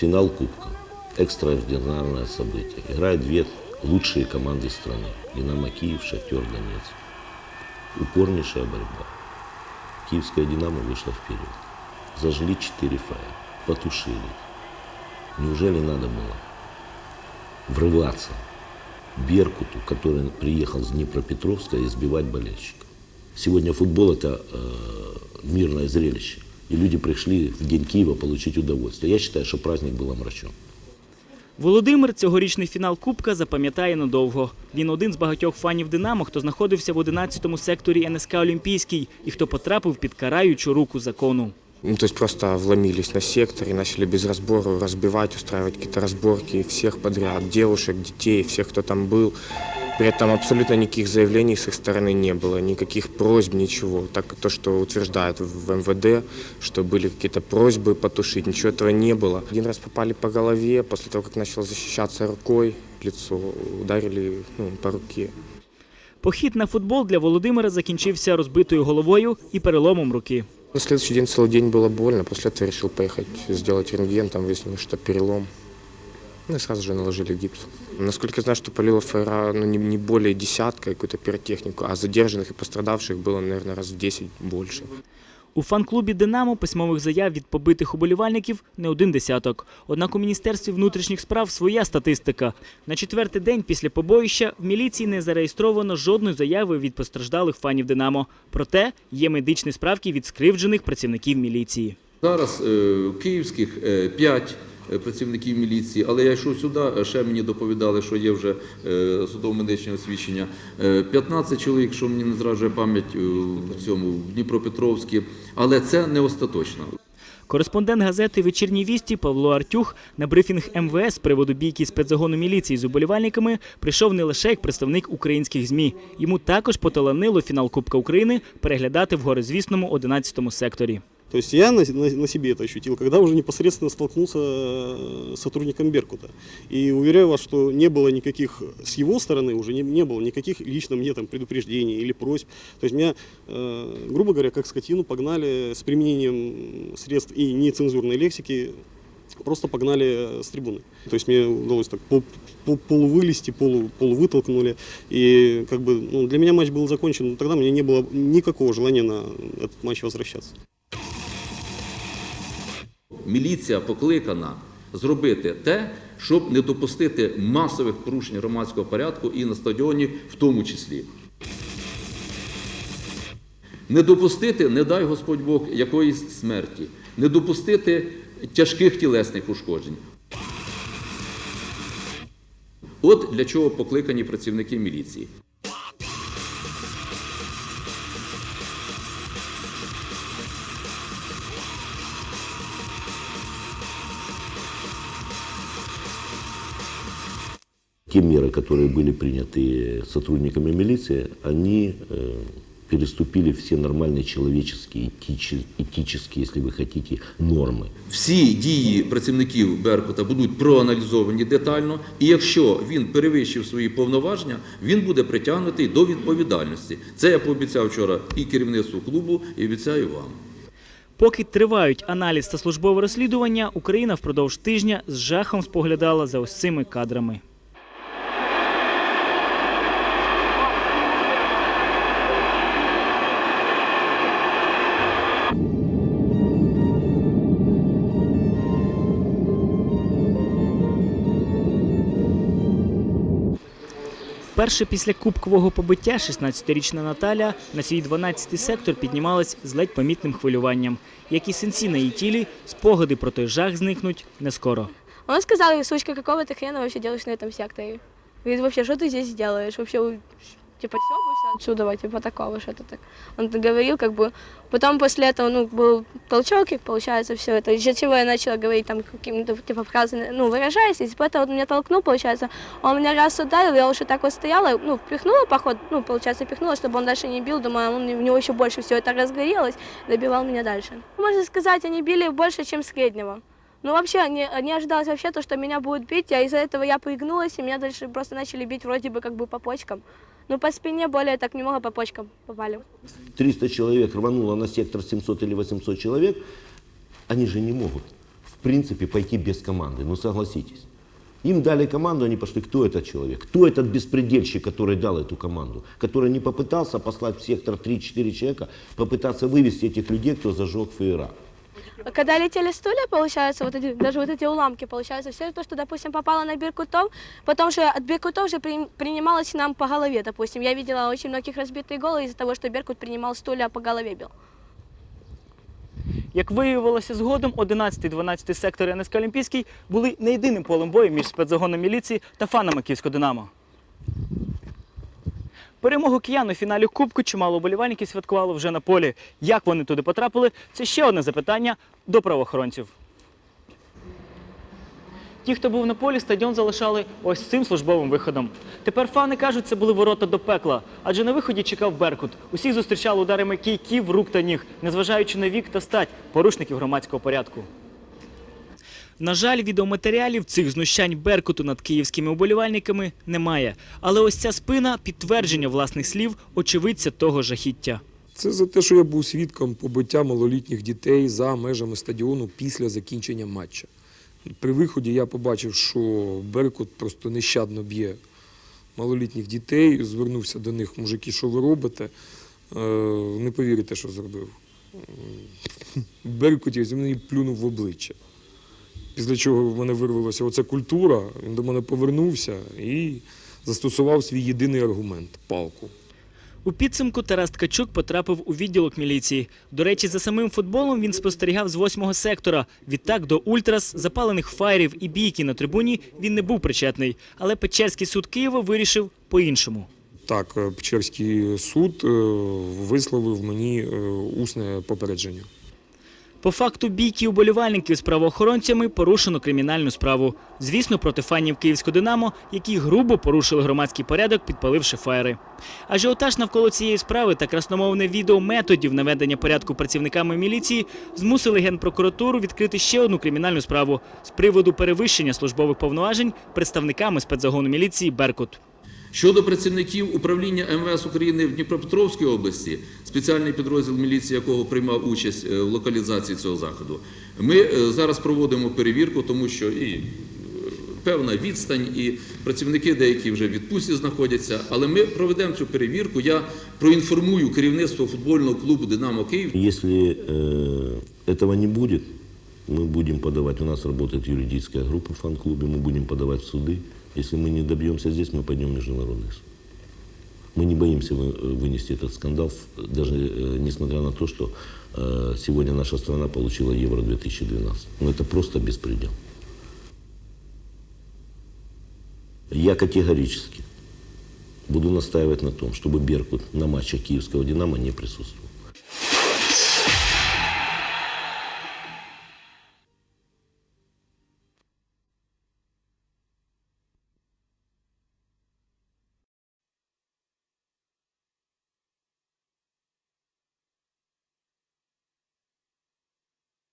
Финал Кубка. Экстраординарное событие. Играют две лучшие команды страны. Динамо Киев, Шахтер Донецк. Упорнейшая борьба. Киевская Динамо вышла вперед. Зажгли четыре фая. Потушили. Неужели надо было врываться Беркуту, который приехал с Днепропетровска, избивать болельщиков? Сегодня футбол – это э, мирное зрелище. И люди пришли в День Киева получить удовольствие. Я считаю, что праздник был омрачен. Володимир цьогорічний фінал Кубка запам'ятає надовго. Він один з багатьох фанів Динамо, хто знаходився в 11-му секторі НСК Олімпійський і хто потрапив під караючу руку закону. Ну, то есть просто вломились на сектор и начали без разбора разбивать, устраивать какие-то разборки всех подряд, девушек, детей, всех, кто там был. При этом абсолютно никаких заявлений с их стороны не было, никаких просьб, ничего. Так то, что утверждают в МВД, что были какие-то просьбы потушить, ничего этого не было. Один раз попали по голове, после того, как начал защищаться рукой, лицо ударили ну, по руке. Похід на футбол для Володимира закінчився розбитою головою і переломом руки. На следующий день целый день было больно, после этого решил поехать сделать рентген, там выяснили, что перелом. Ну и сразу же наложили гипс. Насколько я знаю, что полило ФРА ну, не, не более десятка какую-то пиротехнику, а задержанных и пострадавших было, наверное, раз в 10 больше. У фан-клубі Динамо письмових заяв від побитих уболівальників не один десяток. Однак у міністерстві внутрішніх справ своя статистика. На четвертий день після побоїща в міліції не зареєстровано жодної заяви від постраждалих фанів Динамо. Проте є медичні справки від скривджених працівників міліції. Зараз е, київських е, 5 працівників міліції, але я йшов сюди, е, ще мені доповідали, що є вже е, судово-медичне освідчення. Е, 15 чоловік, що мені не зраджує пам'ять е, в цьому в Дніпропетровській, але це не остаточно. Кореспондент газети Вечірній вісті Павло Артюх на брифінг МВС з приводу бійки спецзагону міліції з уболівальниками прийшов не лише як представник українських змі. Йому також поталанило фінал Кубка України переглядати в горизвісному 11-му секторі. То есть я на, на- на себе это ощутил, когда уже непосредственно столкнулся э, с сотрудником Беркута. И уверяю вас, что не было никаких, с его стороны уже не, не было никаких лично мне там предупреждений или просьб. То есть меня, э, грубо говоря, как скотину погнали с применением средств и нецензурной лексики, просто погнали э, с трибуны. То есть мне удалось так пол, пол- полувылезти, полу, полувытолкнули. И как бы ну, для меня матч был закончен, но тогда у меня не было никакого желания на этот матч возвращаться. Міліція покликана зробити те, щоб не допустити масових порушень громадського порядку і на стадіоні в тому числі. Не допустити, не дай Господь Бог, якоїсь смерті, не допустити тяжких тілесних ушкоджень. От для чого покликані працівники міліції. Те меры, которые были приняты сотрудниками милиции, они э, переступили все нормальные человеческие, этичи- этические, если вы хотите, нормы. Всі дії працівників Беркута будуть проаналізовані детально, і якщо він перевищив свої повноваження, він буде притягнутий до відповідальності. Це я пообіцяв вчора і керівництву клубу, і обіцяю вам. Поки тривають аналіз та службове розслідування, Україна впродовж тижня з жахом споглядала за ось цими кадрами. Вперше після кубкового побиття 16-річна Наталя на свій 12-й сектор піднімалась з ледь помітним хвилюванням. Як і синці на її тілі, спогади про той жах зникнуть не скоро. Он сказал, сучка, какого ты хрена вообще делаешь на этом секторе? Говорит, вообще, что ты здесь делаешь? Вообще, у- Типа, съебывайся отсюда, типа, такого, что-то так. Он говорил, как бы. Потом после этого, ну, был толчок, и получается, все это. Из-за чего я начала говорить там какими-то, типа, фразами, ну, выражаясь, и типа, это вот меня толкнул, получается. Он меня раз ударил, я уже так вот стояла, ну, впихнула, поход, ну, получается, впихнула, чтобы он дальше не бил, думаю, он, у него еще больше все это разгорелось, добивал меня дальше. Можно сказать, они били больше, чем среднего. Ну, вообще, не, не ожидалось вообще то, что меня будут бить, а из-за этого я пригнулась, и меня дальше просто начали бить вроде бы как бы по почкам. Ну, по спине более так немного по почкам попали. 300 человек рвануло на сектор 700 или 800 человек, они же не могут в принципе, пойти без команды. Ну, согласитесь. Им дали команду, они пошли. Кто этот человек? Кто этот беспредельщик, который дал эту команду? Который не попытался послать в сектор 3-4 человека, попытаться вывести этих людей, кто зажег фейера. Когда летели стулья, получается, вот эти, даже вот эти уламки, получается, все то, что, допустим, попало на Беркутов, потом же от Беркутов же при- принималось нам по голове, допустим. Я видела очень многих разбитые головы из-за того, что Беркут принимал стулья по голове бил. Як виявилося згодом, 11-12 сектори НСК Олімпійський були не єдиним полем бою між спецзагоном міліції та фанами Київського Динамо. Перемогу киян у фіналі Кубку чимало вболівальників святкувало вже на полі. Як вони туди потрапили, це ще одне запитання до правоохоронців. Ті, хто був на полі, стадіон залишали ось цим службовим виходом. Тепер фани кажуть, це були ворота до пекла, адже на виході чекав Беркут. Усіх зустрічали ударами кійків, рук та ніг, незважаючи на вік та стать порушників громадського порядку. На жаль, відеоматеріалів цих знущань Беркуту над київськими уболівальниками немає. Але ось ця спина підтвердження власних слів очевидця того жахіття. Це за те, що я був свідком побиття малолітніх дітей за межами стадіону після закінчення матча. При виході я побачив, що Беркут просто нещадно б'є малолітніх дітей, звернувся до них, мужики, що ви робите? Е, Не повірите, що зробив. Беркутівець мені плюнув в обличчя. Після чого в мене вирвалася оця культура, він до мене повернувся і застосував свій єдиний аргумент палку. У підсумку Тарас Ткачук потрапив у відділок міліції. До речі, за самим футболом він спостерігав з восьмого сектора. Відтак до ультрас, запалених фаєрів і бійки на трибуні він не був причетний. Але Печерський суд Києва вирішив по-іншому. Так, е, Печерський суд е, висловив мені е, усне попередження. По факту бійки уболівальників з правоохоронцями порушено кримінальну справу. Звісно, проти фанів Київського Динамо, які грубо порушили громадський порядок, підпаливши фаєри. Ажіотаж навколо цієї справи та красномовне відео методів наведення порядку працівниками міліції змусили генпрокуратуру відкрити ще одну кримінальну справу з приводу перевищення службових повноважень представниками спецзагону міліції Беркут. Щодо працівників управління МВС України в Дніпропетровській області, спеціальний підрозділ міліції якого приймав участь е, в локалізації цього заходу, ми е, зараз проводимо перевірку, тому що і е, певна відстань, і працівники деякі вже в відпустці знаходяться. Але ми проведемо цю перевірку. Я проінформую керівництво футбольного клубу Динамо Київ. Если э, этого не будет, мы будем подавать, у нас работает юридическая группа в фан-клубе, мы будем подавать в суды. Если мы не добьемся здесь, мы пойдем в международный суд. Мы не боимся вы- вынести этот скандал, даже э, несмотря на то, что э, сегодня наша страна получила Евро-2012. Но это просто беспредел. Я категорически буду настаивать на том, чтобы Беркут на матчах киевского «Динамо» не присутствовал.